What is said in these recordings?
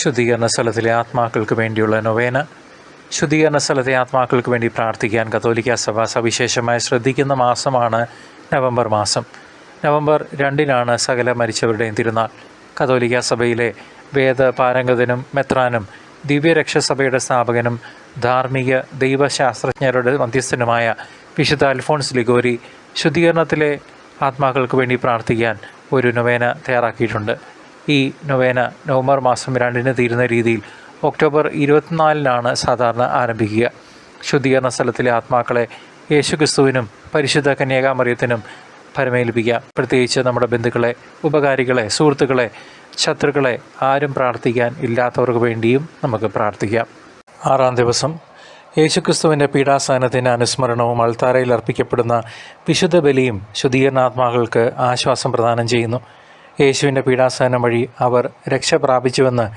ശുദ്ധീകരണ സ്ഥലത്തിലെ ആത്മാക്കൾക്ക് വേണ്ടിയുള്ള നൊവേന. ശുദ്ധീകരണ സ്ഥലത്തെ ആത്മാക്കൾക്ക് വേണ്ടി പ്രാർത്ഥിക്കാൻ കത്തോലിക്ക സഭ സവിശേഷമായി ശ്രദ്ധിക്കുന്ന മാസമാണ് നവംബർ മാസം. നവംബർ രണ്ടിനാണ് സകല മരിച്ചവരുടെയും തിരുനാൾ. കത്തോലിക്ക സഭയിലെ വേദ പാരംഗതനും മെത്രാനും ദിവ്യരക്ഷസഭയുടെ സ്ഥാപകനും ധാർമ്മിക ദൈവശാസ്ത്രജ്ഞരുടെ മധ്യസ്ഥനുമായ വിശുദ്ധ അൽഫോൺസ് ലിഗോരി ശുദ്ധീകരണത്തിലെ ആത്മാക്കൾക്ക് വേണ്ടി പ്രാർത്ഥിക്കാൻ ഒരു നൊവേന തയ്യാറാക്കിയിട്ടുണ്ട്. ഈ നൊവേന നവംബർ മാസം രണ്ടിന് തീരുന്ന രീതിയിൽ ഒക്ടോബർ ഇരുപത്തിനാലിനാണ് സാധാരണ ആരംഭിക്കുക. ശുദ്ധീകരണ സ്ഥലത്തിലെ ആത്മാക്കളെ യേശുക്രിസ്തുവിനും പരിശുദ്ധ കന്യാകാമറിയത്തിനും പരമേൽപ്പിക്കാം പ്രത്യേകിച്ച് നമ്മുടെ ബന്ധുക്കളെ ഉപകാരികളെ സുഹൃത്തുക്കളെ ശത്രുക്കളെ ആരും പ്രാർത്ഥിക്കാൻ ഇല്ലാത്തവർക്ക് വേണ്ടിയും നമുക്ക് പ്രാർത്ഥിക്കാം. ആറാം ദിവസം യേശുക്രിസ്തുവിന്റെ പീഡാസനത്തിന്റെ അനുസ്മരണവും അൾത്താരയിൽ അർപ്പിക്കപ്പെടുന്ന വിശുദ്ധ ബലിയും ശുദ്ധീകരണാത്മാക്കൾക്ക് ആശ്വാസം പ്രദാനം ചെയ്യുന്നു. യേശുവിന്റെ പീഡാസനം വഴി അവർ രക്ഷ പ്രാപിച്ചുവെന്ന്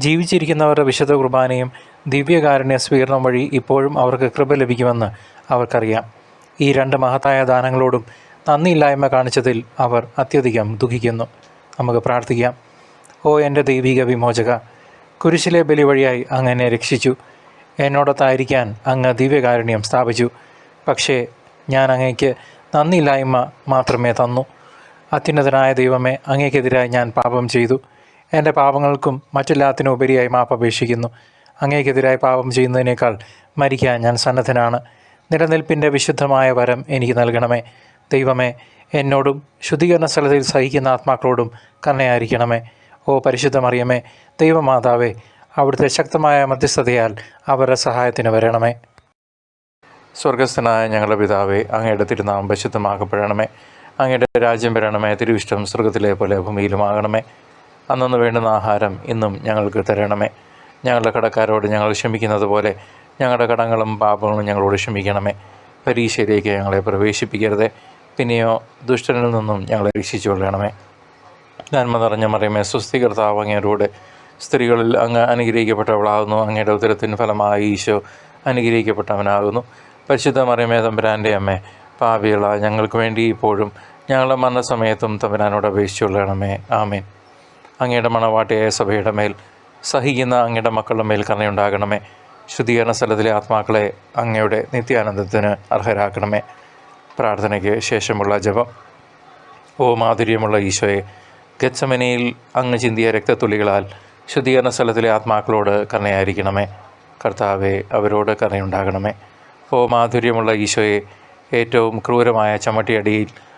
ജീവിച്ചിരിക്കുന്നവരുടെ വിശുദ്ധ കുർബാനയും ദിവ്യകാരുണ്യ സ്വീകരണം വഴി ഇപ്പോഴും അവർക്ക് കൃപ ലഭിക്കുമെന്ന് അവർക്കറിയാം. ഈ രണ്ട് മഹത്തായ ദാനങ്ങളോടും നന്ദിയില്ലായ്മ കാണിച്ചതിൽ അവർ അത്യധികം ദുഃഖിക്കുന്നു. നമുക്ക് പ്രാർത്ഥിക്കാം. ഓ എന്റെ ദൈവിക വിമോചക കുരിശിലെ ബലി വഴിയായി അങ്ങ് എന്നെ രക്ഷിച്ചു. എന്നോടൊത്തായിരിക്കാൻ അങ്ങ് ദിവ്യകാരുണ്യം സ്ഥാപിച്ചു. പക്ഷേ ഞാൻ അങ്ങേക്ക് നന്ദിയില്ലായ്മ മാത്രമേ തന്നു. അത്യുന്നതനായ ദൈവമേ അങ്ങേക്കെതിരായി ഞാൻ പാപം ചെയ്തു. എന്റെ പാപങ്ങൾക്കും മറ്റെല്ലാത്തിനും ഉപരിയായി മാപ്പപേക്ഷിക്കുന്നു അങ്ങേക്കെതിരായി പാപം ചെയ്യുന്നതിനേക്കാൾ മരിക്കാൻ ഞാൻ സന്നദ്ധനാണ്. നിലനിൽപ്പിന്റെ വിശുദ്ധമായ വരം എനിക്ക് നൽകണമേ. ദൈവമേ എന്നോടും ശുദ്ധീകരണ സ്ഥലത്തിൽ സഹിക്കുന്ന ആത്മാക്കളോടും കരുണയായിരിക്കണമേ. ഓ പരിശുദ്ധമറിയമേ ദൈവമാതാവേ അവിടുത്തെ ശക്തമായ മധ്യസ്ഥതയാൽ അവരുടെ സഹായത്തിന് വരണമേ. സ്വർഗസ്ഥനായ ഞങ്ങളുടെ പിതാവേ അങ്ങയുടെ തിരുനാമം പരിശുദ്ധമാക്കപ്പെടണമേ. അങ്ങയുടെ രാജ്യം വരണമേ തിരുവിഷ്ടം സ്വർഗത്തിലെ പോലെ ഭൂമിയിലുമാകണമേ. അന്നു വേണ്ടുന്ന ആഹാരം ഇന്നും ഞങ്ങൾക്ക് തരണമേ. ഞങ്ങളുടെ കടക്കാരോട് ഞങ്ങൾ ക്ഷമിക്കുന്നത് പോലെ ഞങ്ങളുടെ കടങ്ങളും പാപങ്ങളും ഞങ്ങളോട് ക്ഷമിക്കണമേ. പരീക്ഷയിലേക്ക് ഞങ്ങളെ പ്രവേശിപ്പിക്കരുതേ. പിന്നെയോ ദുഷ്ടനിൽ നിന്നും ഞങ്ങളെ രക്ഷിച്ചു കൊള്ളണമേ. നന്മ നിറഞ്ഞ മറിയമേ സ്വസ്തി കർത്താവ് അങ്ങേരോട് സ്ത്രീകളിൽ അങ്ങ് അനുഗ്രഹിക്കപ്പെട്ടവളാകുന്നു. അങ്ങയുടെ ഉദരത്തിന് ഫലമായി ഈശോ അനുഗ്രഹിക്കപ്പെട്ടവനാകുന്നു. പരിശുദ്ധ മറിയമേ തമ്പുരാന്റെ അമ്മേ പാവികള ഞങ്ങൾക്ക് വേണ്ടി ഇപ്പോഴും ഞങ്ങളുടെ മരണസമയത്തും തമ്പുരാനോട് അപേക്ഷിച്ചുകൊള്ളണമേ ആമേൻ. അങ്ങയുടെ മണവാട്ടിയായ സഭയുടെ മേൽ സഹിക്കുന്ന അങ്ങയുടെ മക്കളുടെ മേൽ കരുണയുണ്ടാകണമേ. ശുദ്ധീകരണ സ്ഥലത്തിലെ ആത്മാക്കളെ അങ്ങയുടെ നിത്യാനന്ദത്തിന് അർഹരാക്കണമേ. പ്രാർത്ഥനയ്ക്ക് ശേഷമുള്ള ജപം. ഓ മാധുര്യമുള്ള ഈശോയെ ഗച്ചമനയിൽ അങ്ങ് ചിന്തിയ രക്തത്തുള്ളികളാൽ ശുദ്ധീകരണ സ്ഥലത്തിലെ ആത്മാക്കളോട് കരുണയായിരിക്കണമേ. കർത്താവെ അവരോട് കരുണയുണ്ടാകണമേ. ഓ മാധുര്യമുള്ള ഈശോയെ ഏറ്റവും ക്രൂരമായ ചമ്മട്ടിയടിയിൽ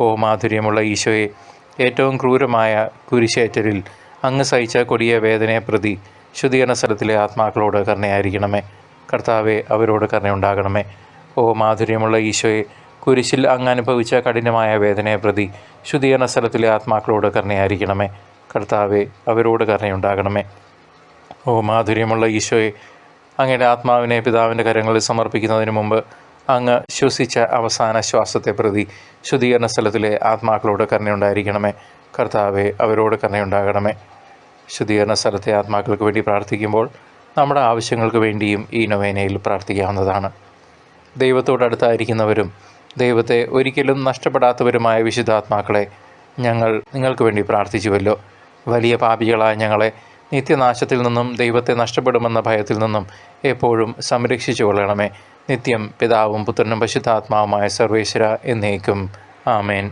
ഓ മാധുര്യമുള്ള ഈശോയെ ഏറ്റവും ക്രൂരമായ കുരിശേറ്റലിൽ അങ്ങ് സഹിച്ച കൊടിയ വേദനയെ പ്രതി ശുദ്ധീകരണ സ്ഥലത്തിലെ ആത്മാക്കളോട് കരുണയായിരിക്കണമേ. കർത്താവെ അവരോട് കരുണയുണ്ടാകണമേ. ഓ മാധുര്യമുള്ള ഈശോയെ കുരിശിൽ അങ്ങ് അനുഭവിച്ച കഠിനമായ വേദനയെ പ്രതി ശുദ്ധീകരണ സ്ഥലത്തിലെ ആത്മാക്കളോട് കരുണയായിരിക്കണമേ. കർത്താവെ അവരോട് കരുണയുണ്ടാകണമേ. ഓ മാധുര്യമുള്ള ഈശോയെ അങ്ങയുടെ ആത്മാവിനെ പിതാവിന്റെ കരങ്ങളിൽ സമർപ്പിക്കുന്നതിന് മുമ്പ് അങ്ങ് ശ്വസിച്ച അവസാന ശ്വാസത്തെ പ്രതി ശുദ്ധീകരണ സ്ഥലത്തിലെ ആത്മാക്കളോട് കരുണയുണ്ടായിരിക്കണമേ. കർത്താവെ അവരോട് കരുണയുണ്ടാകണമേ. ശുദ്ധീകരണ സ്ഥലത്തെ ആത്മാക്കൾക്ക് വേണ്ടി പ്രാർത്ഥിക്കുമ്പോൾ നമ്മുടെ ആവശ്യങ്ങൾക്ക് വേണ്ടിയും ഈ നൊവേനയിൽ പ്രാർത്ഥിക്കാവുന്നതാണ്. ദൈവത്തോടടുത്തായിരിക്കുന്നവരും ദൈവത്തെ ഒരിക്കലും നഷ്ടപ്പെടാത്തവരുമായ വിശുദ്ധാത്മാക്കളെ ഞങ്ങൾ നിങ്ങൾക്ക് വേണ്ടി പ്രാർത്ഥിച്ചുവല്ലോ. വലിയ പാപികളായ ഞങ്ങളെ നിത്യനാശത്തിൽ നിന്നും ദൈവത്തെ നഷ്ടപ്പെടുമെന്ന ഭയത്തിൽ നിന്നും എപ്പോഴും സംരക്ഷിച്ചു കൊള്ളണമേ നിത്യം പിതാവും പുത്രനും പശുദ്ധാത്മാവുമായ സർവേശ്വര എന്നേക്കും. ആമേൻ.